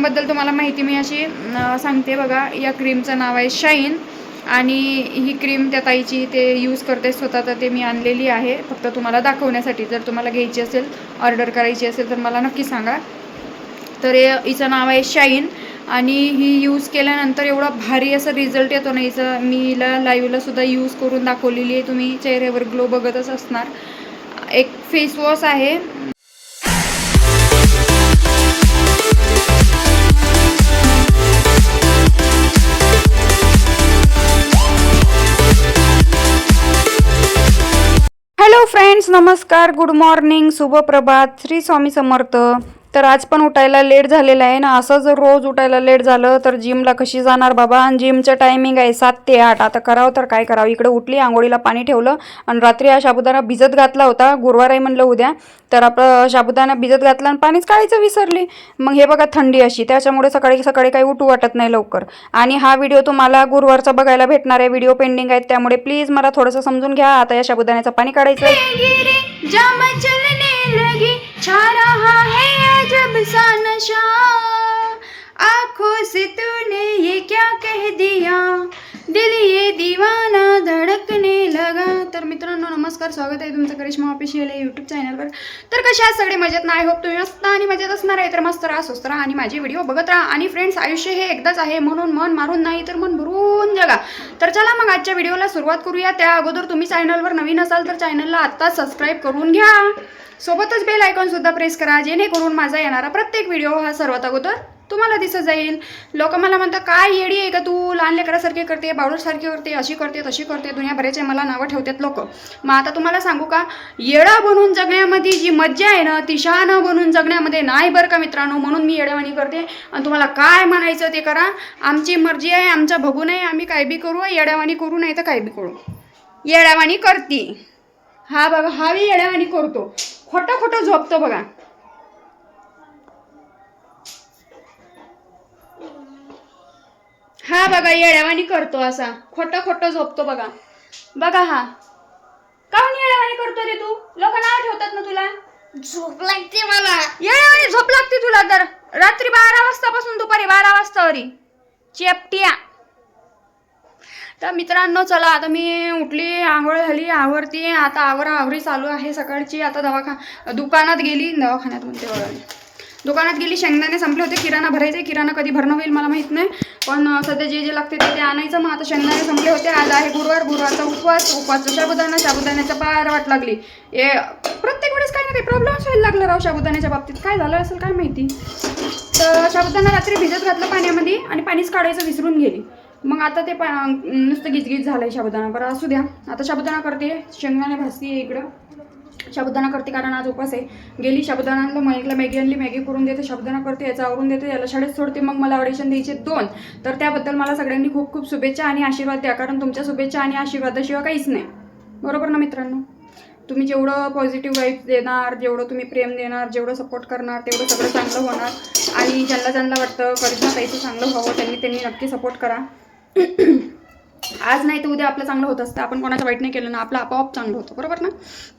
क्रीमबद्दल तुम्हाला माहिती मी अशी सांगते बघा. या क्रीमचं नाव आहे शाईन. आणि ही क्रीम त्या ताईची ते यूज करते स्वतः तर ते मी आणलेली आहे. फक्त तुम्हाला दाखवण्यासाठी जर तुम्हाला घ्यायची असेल ऑर्डर करायची असेल तर मला नक्की सांगा. तर हिचं नाव आहे शाईन. आणि ही यूज केल्यानंतर एवढा भारी असा रिझल्ट येतो ना हिचं. मी हिला लाईव्हला सुद्धा यूज करून दाखवलेली आहे. तुम्ही चेहऱ्यावर ग्लो बघतच असणार. एक फेस वॉश आहे. नमस्कार गुड मॉर्निंग शुभ प्रभात श्री स्वामी समर्थ. तर आज पण उठायला लेट झालेलं आहे ना. असं जर रोज उठायला लेट झालं तर जिमला कशी जाणार बाबा? आणि जिमचं टायमिंग आहे सात ते आठ. आता करावं तर काय करावं? इकडे उठली आंघोळीला पाणी ठेवलं आणि रात्री हा साबुदाणा भिजत घातला होता. गुरुवार आहे म्हणलं उद्या. तर आपलं साबुदाणा भिजत घातला आणि पाणीच काढायचं विसरली. मग हे बघा थंडी अशी. त्याच्यामुळे सकाळी सकाळी काही उठू वाटत नाही लवकर. आणि हा व्हिडिओ तुम्हाला गुरुवारचा बघायला भेटणार आहे. व्हिडिओ पेंडिंग आहेत. त्यामुळे प्लीज मला थोडंसं समजून घ्या. आता या साबुदाण्याचं पाणी काढायचं जाम सा नशा आंखों से तूने ये क्या कह दिया? दिल ये दीवाना धडकने लगा। तर मित्रांनो नमस्कार स्वागत आहे तुमचं करिश्मा ऑफिशियल आहे यूट्यूब चॅनलवर तर कशा आहात सगळे? मजेत नाही होप तुम्ही मस्त आणि मजेत असणार आहे. तर मस्त राहा स्वस्त राहा आणि माझे व्हिडिओ बघत राहा. आणि फ्रेंड्स आयुष्य हे एकदाच आहे. म्हणून मन मारून नाही तर मन भरून जगा. तर चला मग आजच्या व्हिडिओला सुरुवात करूया. त्या अगोदर तुम्ही चॅनलवर नवीन असाल तर चॅनलला आत्ताच सबस्क्राईब करून घ्या. सोबतच बेल आयकॉन सुद्धा प्रेस करा जेणेकरून माझा येणारा प्रत्येक व्हिडिओ हा सर्वात अगोदर तुम्हाला दिसत जाईल. लोक मला म्हणतात काय येडी आहे का तू? लहान लेकरासारखी करते बाळूसारखी करते अशी करते तशी करते दुनिया मला नावं ठेवतात लोक. मग आता तुम्हाला सांगू का येडा बनून जगण्यामध्ये जी मज्जा आहे ना ती शहाणं बनून जगण्यामध्ये नाही बरं का मित्रांनो? म्हणून मी येड्यावानी करते. आणि तुम्हाला काय म्हणायचं ते करा. आमची मर्जी आहे आमचा बघू नये आम्ही काय बी करू येड्यावानी करू नाही तर काय बी करू. येड्यावानी करते. हा बघा हा बी येड्यावानी करतो. खोटं खोटं झोपतो बघा. हा बघा येड्यावानी करतो असा. खोटं खोटं झोपतो बघा. बघा हा. काहून येड्यावानी करतो रे तू? लोक नाव ठेवतात ना तुला? झोप लागते मला. येड्यावानी झोप लागते तुला तर. रात्री बारा वाजतापासून दुपारी बारा वाजता वरी चेपटिया. तर मित्रांनो चला आता मी उठली आंघोळ झाली आवरती. आता आवरा आवरी चालू आहे सकाळची. आता दवाखा दुकानात गेली. दवाखान्यात म्हणते दुकानात गेली शेंगदाणे संपले होते. किराणा भरायचे किराणा कधी भरणं होईल मला माहीत नाही. पण सध्या जे जे लागते ते ते आणायचं. मग आता शेंगदाणे संपले होते. आज आहे गुरुवार. गुरुवारचा उपवास. उपवासचा शाबुदाणा. शाबुदाण्याचा पार वाट लागली. ए प्रत्येक वेळेस काही ना काही प्रॉब्लेम्स व्हायला लागला राव शाबुदाण्याच्या बाबतीत. काय झालं असेल काय माहिती? तर साबुदाणा रात्री भिजत घातलं पाण्यामध्ये आणि पाणीच काढायचं विसरून गेली. मग आता ते पा नुसतं गिजगीज झालंय शाबुदाना बरं असू द्या. आता शाबुदाना करते. शेंगदाणे भासते इकडं. शाबुदाना करते कारण आज उपास आहे. गेली साबुदाणा आणलं मग मॅगी आणली मॅगी करून देते. शाबुदाना करते याचा आवरून देते. याला शाळेत सोडते. मग मला ऑडिशन द्यायचे दोन. तर त्याबद्दल मला सगळ्यांनी खूप खूप शुभेच्छा आणि आशीर्वाद द्या. कारण तुमच्या शुभेच्छा आणि आशीर्वादाशिवाय काहीच नाही. बरोबर ना मित्रांनो? तुम्ही जेवढं पॉझिटिव्ह वाईफ देणार जेवढं तुम्ही प्रेम देणार जेवढं सपोर्ट करणार तेवढं सगळं चांगलं होणार. आणि ज्यांना ज्यांना वाटतं करिश्मा ताईचं चांगलं व्हावं त्यांनी त्यांनी नक्की सपोर्ट करा. आज नाही तर उद्या आपलं चांगलं होत असतं. आपण कोणाचं वाईट नाही केलं ना आपलं आपोआप चांगलं होतं. बरोबर ना?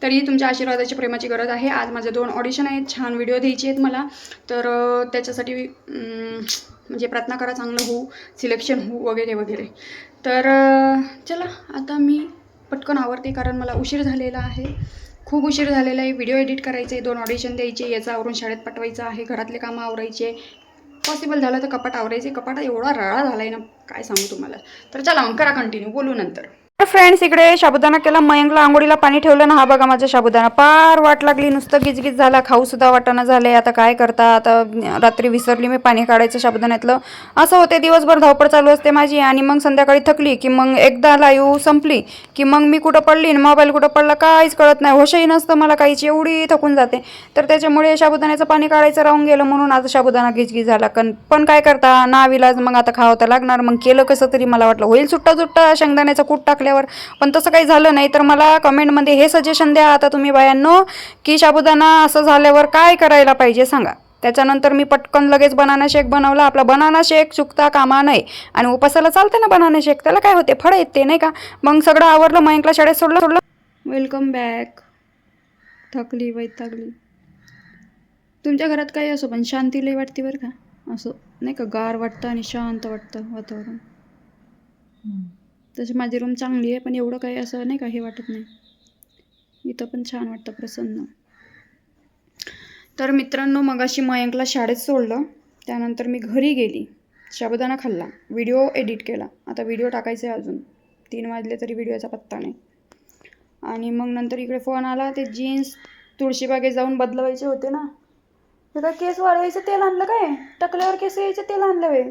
तरी तुमच्या आशीर्वादाची प्रेमाची गरज आहे. आज माझे दोन ऑडिशन आहेत. छान व्हिडिओ द्यायचे आहेत मला. तर त्याच्यासाठी म्हणजे प्रार्थना करा चांगलं होऊ सिलेक्शन होऊ वगैरे वगैरे. तर चला आता मी पटकन आवरते कारण मला उशीर झालेला आहे. खूप उशीर झालेला आहे. व्हिडिओ एडिट करायचे दोन ऑडिशन द्यायचे. याचा आवरून शाळेत पाठवायचं आहे. घरातले कामं आवरायचे. पॉसिबल झालं तर कपाट आवरायचे. कपाट एवढा रळा झाला आहे ना काय सांगू तुम्हाला? तर चला मग करा कंटिन्यू बोलू नंतर. फ्रेंड्स इकडे साबुदाणा केला मयंकला आंघोळीला पाणी ठेवलं ना हा बघा माझा साबुदाणा पार वाट लागली नुसतं गिजगिज झाला खाऊ सुद्धा वाटाणा झाले आता काय करता? आता रात्री विसरली मी पाणी काढायचं साबुदाण्यातलं असं होते दिवसभर धावपळ चालू असते माझी आणि मग संध्याकाळी थकली की मग एकदा लाईव्ह संपली की मग मी कुठं पडली मोबाईल कुठं पडला काहीच कळत नाही. होशही नसतं मला काहीच एवढी थकून जाते. तर त्याच्यामुळे साबुदाण्याचं पाणी काढायचं राहून गेलं म्हणून आता साबुदाणा गिजगिज झाला. कण पण काय करता? ना विलाज मग आता खावं तर लागणार. मग केलं कसं तरी मला वाटलं. होईल सुट्टा सुट्टा शेंगदाण्याचं कूट टाकल्यावर पण तसं काही झालं नाही तर मला कमेंटमध्ये हे सजेशन द्या आता तुम्ही बायांनो की साबुदाणा असं झाल्यावर काय करायला पाहिजे सांगा. त्याच्यानंतर मी पटकन लगेच बनाना शेक बनवला. आपला बनाना शेक चुकता कामा नाही आणि उपासाला चालतं ना बनाना शेक त्याला काय होते? फळ येते नाही का? मग सगळं आवरलं मयंकला शाळेत सोडलं सोडलं. वेलकम बॅक थकली वैतागली. तुमच्या घरात काही असो पण शांती लई वाटते बरं का? असं नाही का? गार वाटतं आणि शांत वाटतं वातावरण. तशी माझी रूम चांगली आहे पण एवढं काही असं नाही का हे वाटत नाही. इथं पण छान वाटतं प्रसन्न. तर मित्रांनो मगाशी मयंकला शाळेत सोडलं. त्यानंतर मी घरी गेली. साबुदाणा खाल्ला. व्हिडिओ एडिट केला. आता व्हिडिओ टाकायचे आहे अजून. तीन वाजले तरी व्हिडिओचा पत्ता नाही. आणि मग नंतर इकडे फोन आला. ते जीन्स तुळशीबागेत जाऊन बदलवायचे होते ना. हे केस वाढवायचं तेल आणलं काय? टकल्यावर केस यायचं तेल आणलं वे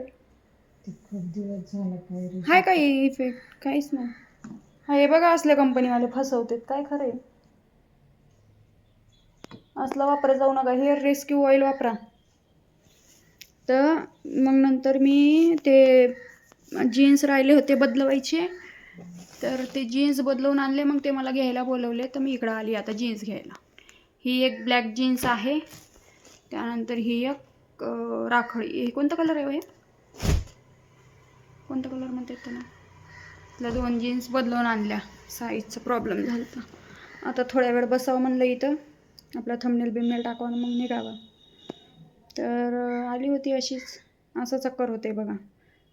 हाय काय इफेक्ट काहीच नाही. हा हे बघा असल्या कंपनीवाले फसवतात. काय खरं आहे? असलं वापरा जाऊ नका. हेअर रेस्क्यू ऑइल वापरा. तर मग नंतर मी ते जीन्स राहिले होते बदलवायचे. तर ते जीन्स बदलवून आणले. मग ते मला घ्यायला बोलवले. तर मी इकडं आली आता जीन्स घ्यायला. ही एक ब्लॅक जीन्स आहे. त्यानंतर ही एक राखळी हे कोणता कलर आहे हो हे? कोणता कलर म्हणतात त्याला? तिला दोन जीन्स बदलून आणल्या. साईजचा प्रॉब्लेम झाला होता आता थोड्या वेळ बसावं म्हणलं इथं. आपला थंबनेल बिमनेल टाकावं मग निघावं. तर आली होती अशीच. असं चक्कर होते बघा.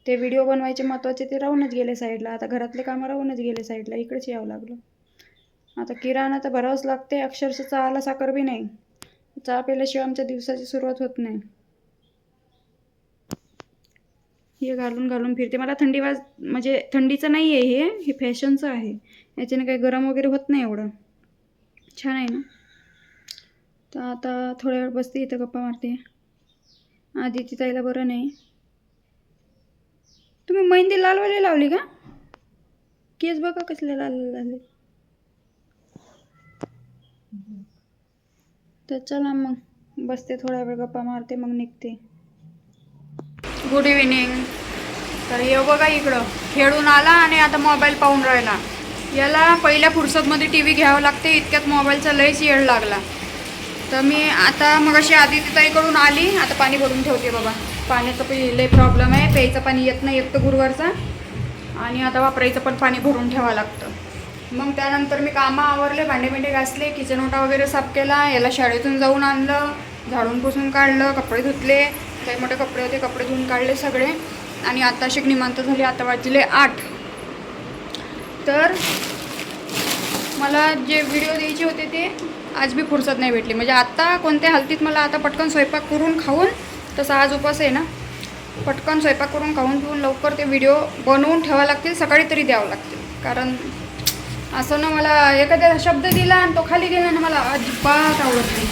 ते व्हिडिओ बनवायचे महत्त्वाचे ते राहूनच गेले साईडला आता घरातले कामं राहूनच गेले साईडला इकडेच यावं लागलं. आता किराणा तर भरावंच लागते अक्षरशः चहाला साखर बी नाही. चहा प्यायल्याशिवाय आमच्या दिवसाची सुरुवात होत नाही. हे घालून घालून फिरते. मला थंडी वाज म्हणजे थंडीचं नाही आहे हे हे फॅशनचं आहे. याच्याने काही गरम वगैरे होत नाही एवढं. छान आहे ना? तर आता थोड्या वेळ बसते इथं गप्पा मारते. आधी ती ताईला बरं नाही. तुम्ही मेहंदी लालवाली लावली का? केस बघा कसले लाल लाल तर चला मग बसते थोड्या वेळ गप्पा मारते मग निघते. गुड इव्हिनिंग तर ये बघा इकडं. खेळून आला आणि आता मोबाईल पाहून राहिला. याला पहिल्या फुरसतमध्ये टी व्ही घ्यावं लागते इतक्यात मोबाईलचा लयच येळ लागला. तर मी आता मग अशी आदितीताईकडून आली. आता पाणी भरून ठेवते बाबा. पाण्याचं पण लय प्रॉब्लेम आहे. प्यायचं पाणी येत नाही एक तर गुरुवारचा. आणि आता वापरायचं पण पाणी भरून ठेवावं लागतं. मग त्यानंतर मी कामं आवरले भांडे बिंडे घासले किचन ओटा वगैरे साफ केला. याला शाळेतून जाऊन आणलं. झाडून पुसून काढलं कपडे धुतले. काही मोठे कपडे होते कपडे धुवून काढले सगळे. आणि आता शिक निमांत झाली आता वाजले आठ. तर मला जे व्हिडिओ द्यायचे होते ते आज बी फुरसत नाही भेटली. म्हणजे आत्ता कोणत्या हालतीत मला आता पटकन स्वयंपाक करून खाऊन तसं आज उपास आहे ना पटकन स्वयंपाक करून खाऊन पिऊन लवकर ते व्हिडिओ बनवून ठेवावं लागतील सकाळी तरी द्यावं लागतील. कारण असं ना मला एखाद्या शब्द दिला आणि तो खाली गेला ना मला अजिबात आवडत नाही.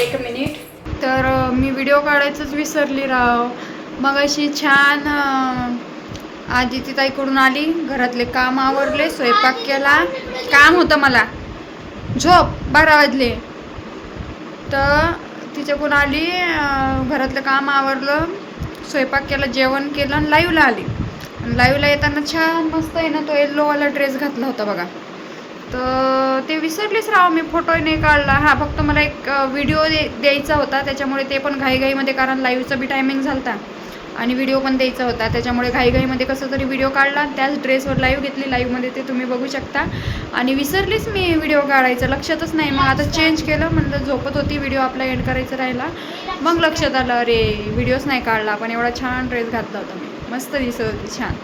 एक मिनिट. तर मी व्हिडिओ काढायचंच विसरली राव. मग अशी छान अं, आदिती ताईकडून आली घरातले काम आवरले स्वयंपाक केला. काम होतं मला. झोप बारा वाजले. तर तिच्याकडून आली घरातलं काम आवरलं स्वयंपाक केला जेवण केलं आणि लाईव्हला आली. आणि लाईव्हला येताना छान मस्त आहे ना तो येल्लोवाला ड्रेस घातला होता बघा. तर ते विसरलीच राव मी फोटो नाही काढला. हा फक्त मला एक व्हिडिओ दे द्यायचा होता. त्याच्यामुळे ते पण घाईघाईमध्ये कारण लाईव्हचं बी टायमिंग झालता. आणि व्हिडिओ पण द्यायचा होता. त्याच्यामुळे घाईघाईमध्ये कसं तरी व्हिडिओ काढला. त्याच ड्रेसवर लाईव्ह घेतली. लाईव्हमध्ये ते तुम्ही बघू शकता. आणि विसरलीच मी व्हिडिओ काढायचं. लक्षातच नाही. मग आता चेंज केलं. म्हणलं झोपत होती. व्हिडिओ आपला एंड करायचा राहिला. मग लक्षात आलं अरे व्हिडिओच नाही काढला. पण एवढा छान ड्रेस घातला होता. मी मस्त दिसत होती. छान.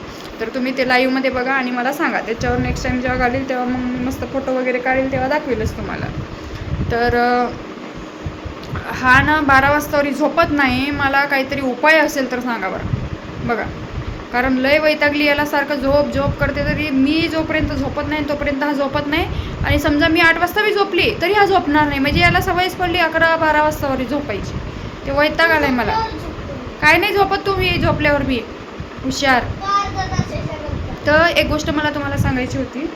तर तुम्ही ते लाईव्हमध्ये बघा आणि मला सांगा. त्याच्यावर नेक्स्ट टाईम जेव्हा घालील तेव्हा मग मी मस्त फोटो वगैरे काढेल तेव्हा दाखवेलच तुम्हाला. तर हा ना बारा वाजतावरी झोपत नाही. मला काहीतरी उपाय असेल तर सांगा बरं. बघा. कारण लय वैतागली याला सारखं झोप झोप करते तरी मी जोपर्यंत झोपत नाही तोपर्यंत हा झोपत नाही. आणि समजा मी आठ वाजता बी झोपली तरी हा झोपणार नाही. म्हणजे याला सवयच पडली अकरा बारा वाजतावरी झोपायची. ते वैताग आलाय मला. काय नाही झोपत तुम्ही झोपल्यावर बी. हुशार. तर एक गोष्ट मला तुम्हाला सांगायची होती.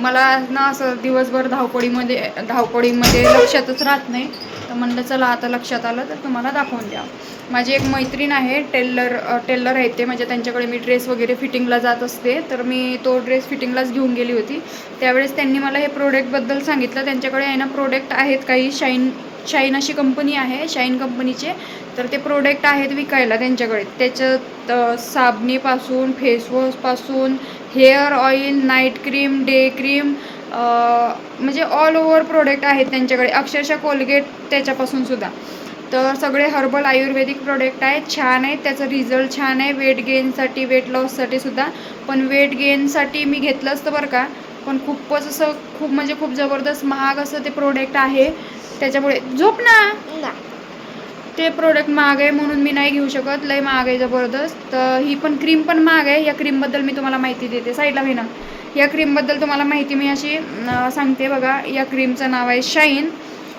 मला ना असं दिवसभर धावपळीमध्ये धावपळीमध्ये लक्षातच राहत नाही. तर म्हणलं चला आता लक्षात आलं तर तुम्हाला दाखवून द्या. माझी एक मैत्रीण आहे टेलर टेलर आहे ते. म्हणजे त्यांच्याकडे मी ड्रेस वगैरे फिटिंगला जात असते. तर मी तो ड्रेस फिटिंगलाच घेऊन गेली होती. त्यावेळेस त्यांनी मला हे प्रोडक्टबद्दल सांगितलं. त्यांच्याकडे आहे ना प्रोडक्ट आहेत काही शाईन शाईन अशी कंपनी आहे शाईन कंपनीचे. तर ते प्रोडक्ट आहेत विकायला त्यांच्याकडे. त्याच्यात साबणीपासून फेसवॉशपासून hair oil night cream day cream म्हणजे ऑल ओव्हर प्रोडक्ट आहेत त्यांच्याकडे. अक्षरशः कोलगेट त्याच्यापासून सुद्धा. तर सगळे हर्बल आयुर्वेदिक प्रोडक्ट आहेत. छान आहेत. त्याचं रिझल्ट छान आहे. वेट गेनसाठी वेट लॉससाठी सुद्धा. पण वेट गेनसाठी मी घेतलं असतं बरं का. पण खूपच असं खूप म्हणजे खूप जबरदस्त महाग असं ते प्रोडक्ट आहे. त्याच्यामुळे झोप ना. ते प्रोडक्ट महाग आहे म्हणून मी नाही घेऊ शकत. लय महाग आहे जबरदस्त. तर ही पण क्रीम पण महाग आहे. या क्रीमबद्दल मी तुम्हाला माहिती देते. साईडला मी ना या क्रीमबद्दल तुम्हाला माहिती मी अशी सांगते बघा. या क्रीमचं नाव आहे शाईन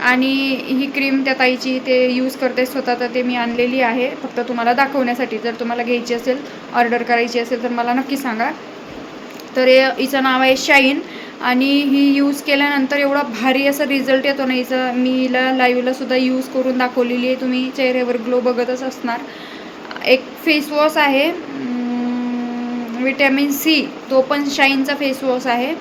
आणि ही क्रीम त्या ताईची ते यूज करते स्वतः. तर ते मी आणलेली आहे. फक्त तुम्हाला दाखवण्यासाठी जर तुम्हाला घ्यायची असेल ऑर्डर करायची असेल तर मला नक्की सांगा. तर हे हिचं नाव आहे शाईन आणि ही यूज केल्यानंतर एवढा भारी असा रिझल्ट येतो नाही जर मी हिला लाईव्हला सुद्धा यूज करून दाखवलेली आहे. तुम्ही चेहऱ्यावर ग्लो बघतच असणार. एक फेसवॉश आहे. विटॅमिन सी तो पण शाईनचा फेसवॉश आहे.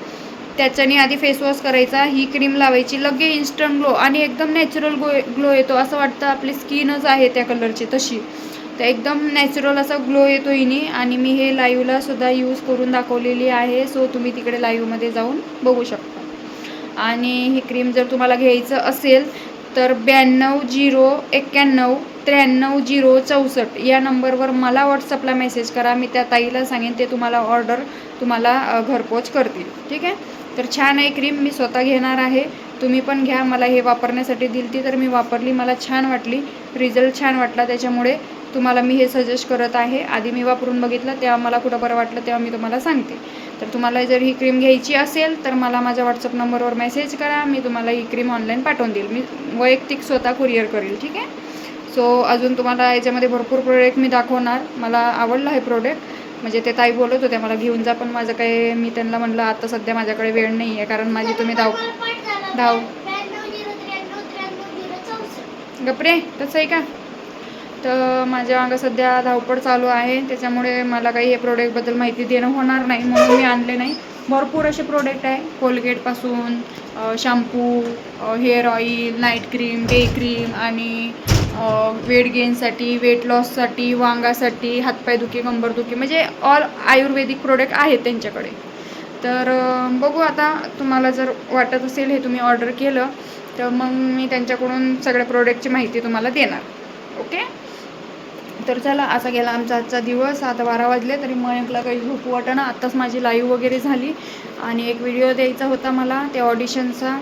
त्याच्याने आधी फेसवॉश करायचा. ही क्रीम लावायची. लगे इन्स्टंट ग्लो आणि एकदम नॅचरल ग्लो ग्लो येतो. असं वाटतं आपली स्किनच आहे त्या कलरची तशी. तर एकदम नॅचरल असा ग्लो येतो हिने आणि मी हे लाईव्हला सुद्धा यूज करून दाखवलेली आहे. सो तुम्ही तिकडे लाईव्हमध्ये जाऊन बघू शकता. आणि ही क्रीम जर तुम्हाला घ्यायचं असेल तर ब्याण्णव झिरो एक्क्याण्णव त्र्याण्णव झिरो चौसष्ट या नंबरवर मला व्हॉट्सअपला मेसेज करा. मी त्या ताईला सांगेन ते तुम्हाला ऑर्डर तुम्हाला घरपोच करतील. ठीक आहे? तर छान आहे क्रीम मी स्वतः घेणार आहे. तुम्ही पण घ्या. मला हे वापरण्यासाठी दिलती तर मी वापरली. मला छान वाटली. रिझल्ट छान वाटला. त्याच्यामुळे तुम्हाला मी हे सजेस्ट करत आहे. आधी मी वापरून बघितलं तेव्हा मला कुठं बरं वाटलं तेव्हा मी तुम्हाला सांगते. तर तुम्हाला जर ही क्रीम घ्यायची असेल तर मला माझ्या व्हॉट्सअप नंबरवर मेसेज करा. मी तुम्हाला ही क्रीम ऑनलाईन पाठवून देईल. मी वैयक्तिक स्वतः कुरिअर करेल ठीक आहे? सो अजून तुम्हाला याच्यामध्ये भरपूर प्रोडक्ट मी दाखवणार. मला आवडलं हे प्रोडक्ट म्हणजे ते ताई बोलत होते मला घेऊन जा पण माझं काय मी त्यांना म्हणलं आता सध्या माझ्याकडे वेळ नाही आहे कारण माझी तुम्ही धाव धाव. गपरे तसं आहे का? तर uh, माझ्या मागं सध्या धावपळ चालू आहे. त्याच्यामुळे मला काही हे प्रोडक्टबद्दल माहिती देणं होणार नाही. म्हणून मी आणले नाही. भरपूर असे प्रोडक्ट आहे. कोलगेटपासून shampoo hair oil night cream day cream आणि वेट गेनसाठी वेट लॉससाठी वांगासाठी हातपाय दुखी कंबरदुखी म्हणजे ऑल आयुर्वेदिक प्रोडक्ट आहेत त्यांच्याकडे. तर बघू आता तुम्हाला जर वाटत असेल हे तुम्ही ऑर्डर केलं तर मग मी त्यांच्याकडून सगळ्या प्रोडक्टची माहिती तुम्हाला देणार. ओके तर चला असा गेला आमचा आजचा दिवस. आता बारा वाजले तरी मयंकला काही झोप वाटणं आत्ताच माझी लाईव्ह वगैरे झाली. आणि एक व्हिडिओ द्यायचा होता मला त्या ऑडिशनचा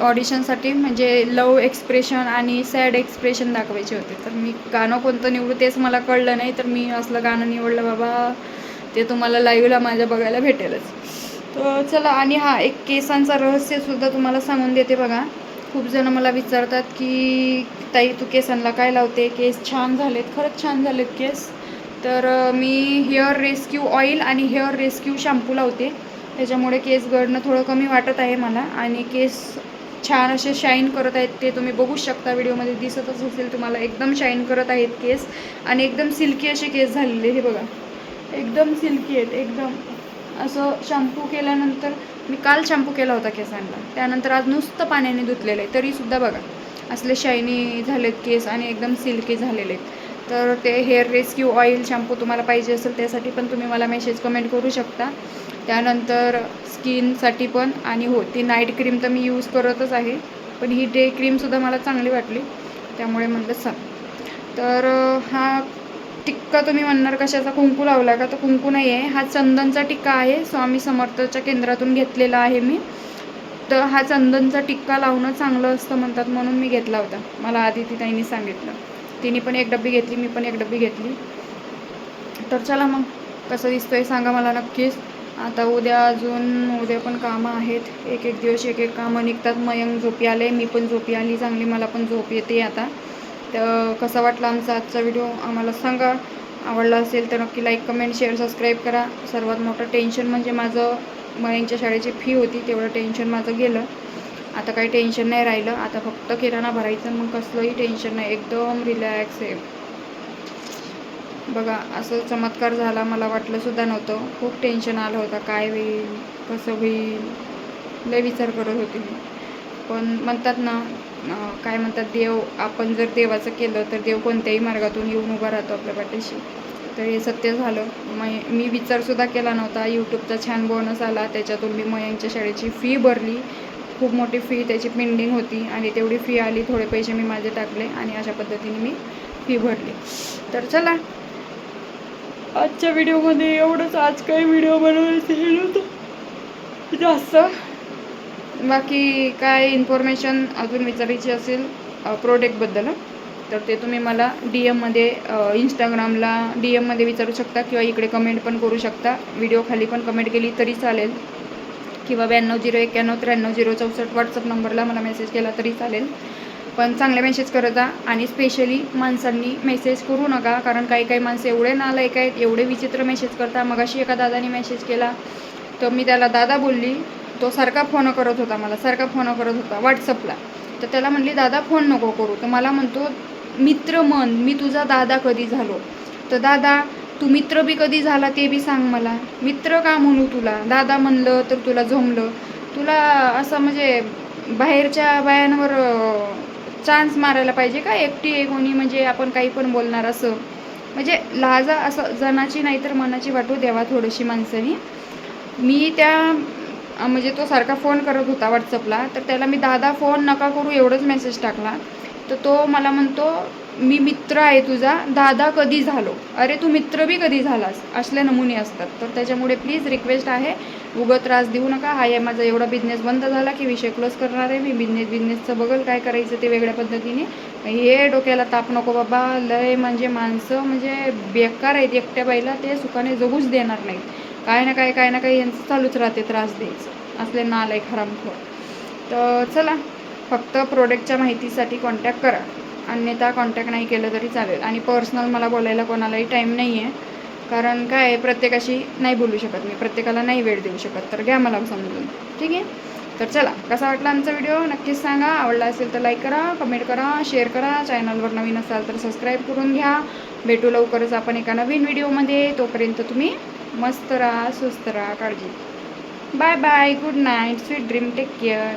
ऑडिशनसाठी म्हणजे लव एक्सप्रेशन आणि सॅड एक्सप्रेशन दाखवायचे होते. तर मी गाणं कोणतं निवडू तेच मला कळलं नाही. तर मी असलं गाणं निवडलं बाबा ते तुम्हाला लाईव्हला माझ्या बघायला भेटेलच. तर चला आणि हा एक केसांचा रहस्यसुद्धा तुम्हाला सांगून देते बघा. खूप जण मला विचारतात की ताई तू केसांना काय लावते? केस छान झालेत खरंच छान झालेत केस. तर मी हेअर रेस्क्यू ऑइल आणि हेअर रेस्क्यू शॅम्पू लावते. त्याच्यामुळे केस गळणं थोडं कमी वाटत आहे मला आणि केस छान असे शाईन करत आहेत ते तुम्ही बघू शकता. व्हिडिओमध्ये दिसतच असेल तुम्हाला एकदम शाईन करत आहेत केस आणि एकदम सिल्की असे केस झालेले हे बघा. एकदम सिल्की आहेत एकदम. असं शॅम्पू केल्यानंतर मी काल शॅम्पू केला होता केसांना. त्यानंतर आज नुसतं पाण्याने धुतलेलं आहे. तरीसुद्धा बघा असले शायनी झालेत केस आणि एकदम सिल्की झालेले आहेत. तर ते हेअर रेस्क्यू ऑइल शॅम्पू तुम्हाला पाहिजे असेल त्यासाठी पण तुम्ही मला मेसेज कमेंट करू शकता. त्यानंतर स्किनसाठी पण आणि हो ती नाईट क्रीम तर मी यूज करतच आहे. पण ही डे क्रीमसुद्धा मला चांगली वाटली. त्यामुळे म्हणलं सांग तर हा टिक्का तुम्ही म्हणणार कशाचा? कुंकू लावला का? तर कुंकू नाही आहे. हा चंदनचा टिक्का आहे. स्वामी समर्थच्या केंद्रातून घेतलेला आहे मी. तर हा चंदनचा टिक्का लावणं चांगलं असतं म्हणतात म्हणून मी घेतला होता. मला आधी ती ताईंनी सांगितलं. तिने पण एक डब्बी घेतली मी पण एक डब्बी घेतली. तर चला मग. कसं दिसतंय सांगा मला नक्कीच. आता उद्या अजून उद्या पण कामं आहेत. एक एक दिवस एक एक कामं निघतात. मयंक झोपी आले मी पण झोपी आली. चांगली मला पण झोप येते आता. तर कसा वाटला आमचा आजचा व्हिडिओ आम्हाला सांगा. आवडला असेल तर नक्की लाईक कमेंट शेअर सबस्क्राईब करा. सर्वात मोठं टेन्शन म्हणजे माझं मयांच्या शाळेची फी होती तेवढं टेन्शन माझं गेलं. आता काही टेन्शन नाही राहिलं. आता फक्त किराणा भरायचं मग कसलंही टेन्शन नाही. एकदम रिलॅक्स आहे. बघा असं चमत्कार झाला मला वाटलंसुद्धा नव्हतं. खूप टेन्शन आलं होतं. काय होईल? कसं होईल? लय विचार करत होते मी. पण म्हणतात ना काय म्हणतात देव आपण जर देवाचं केलं तर देव कोणत्याही मार्गातून येऊन उभा राहतो आपल्या पाठीशी. तर हे सत्य झालं. मय मी विचारसुद्धा केला नव्हता. यूट्यूबचा छान बोनस आला. त्याच्यातून मी मयांच्या शाळेची फी भरली. खूप मोठी फी त्याची पेंडिंग होती आणि तेवढी फी आली. थोडे पैसे मी माझे टाकले आणि अशा पद्धतीने मी फी भरली. तर चला. आजच्या व्हिडिओमध्ये एवढंच. आज काही व्हिडिओ बनवायचं हे नव्हतं. जास्त. बाकी काय इन्फॉर्मेशन अजून विचारायची असेल प्रोडक्टबद्दल तर ते तुम्ही मला डी एममध्ये इंस्टाग्रामला डी एममध्ये विचारू शकता किंवा इकडे कमेंट पण करू शकता. व्हिडिओ खाली पण कमेंट केली तरी चालेल. किंवा ब्याण्णव झिरो एक्क्याण्णव त्र्याण्णव झिरो चौसष्ट व्हॉट्सअप नंबरला मला मेसेज केला तरी चालेल. पण चांगले मेसेज करत जा आणि स्पेशली माणसांनी मेसेज करू नका कारण काही काही माणसं एवढे नालायक आहेत एवढे विचित्र मेसेज करता. मगाशी एका दादानी मेसेज केला तर मी त्याला दादा बोलली तो सारखा फोन करत होता मला सारखा फोन करत होता व्हॉट्सअपला तर त्याला म्हणली दादा फोन नको करू. तर मला म्हणतो मित्र मन मी तुझा दादा कधी झालो? तर दादा तू मित्र बी कधी झाला ते बी सांग मला. मित्र का म्हणू तुला? दादा म्हणलं तर तुला जमलं. तुला असं म्हणजे बाहेरच्या बायांवर चान्स मारायला पाहिजे का एकटी? आहे कोणी म्हणजे आपण काही पण बोलणार असं. म्हणजे लाजा असं जनाची नाही तर मनाची वाटू द्यावा थोडीशी माणसानी. मी त्या म्हणजे तो सारखा फोन करत होता व्हॉट्सअपला तर त्याला मी दादा फोन नका करू एवढंच मेसेज टाकला. तर तो मला म्हणतो मी मित्र आहे तुझा. दादा कधी झालो? अरे तू मित्र बी कधी झालास? असले नमुने असतात. तर त्याच्यामुळे प्लीज रिक्वेस्ट आहे उगं त्रास देऊ नका. हा आहे माझा एवढा बिझनेस बंद झाला की विषय क्लोज करणार आहे. मी बिझनेस बिझनेसचं बघल काय करायचं ते वेगळ्या पद्धतीने. हे डोक्याला ताप नको बाबा. लय म्हणजे माणसं म्हणजे बेकार आहेत एकट्या बाईला. ते सुखाने जगूच देणार नाहीत. काय ना काय काय ना काही यांचं चालूच राहते त्रास द्यायचं. असले नालायक हरामखोर तर चला फक्त प्रोडक्टच्या माहितीसाठी कॉन्टॅक्ट करा. अन्यथा कॉन्टॅक्ट नाही केलं तरी चालेल. आणि पर्सनल मला बोलायला कोणालाही टाईम नाही आहे कारण काय आहे, प्रत्येकाशी नाही बोलू शकत मी. प्रत्येकाला नाही वेळ देऊ शकत. तर घ्या मला समजून. ठीक आहे? तर चला कसा वाटला आमचा व्हिडिओ? नक्कीच सांगा. आवडला असेल तर लाईक करा कमेंट करा शेअर करा. चॅनलवर नवीन असाल तर सबस्क्राईब करून घ्या. भेटू लवकरच आपण एका नवीन व्हिडिओमध्ये. तोपर्यंत तुम्ही मस्त राहा सुस्त राहा काळजी. Bye bye good night sweet dream take care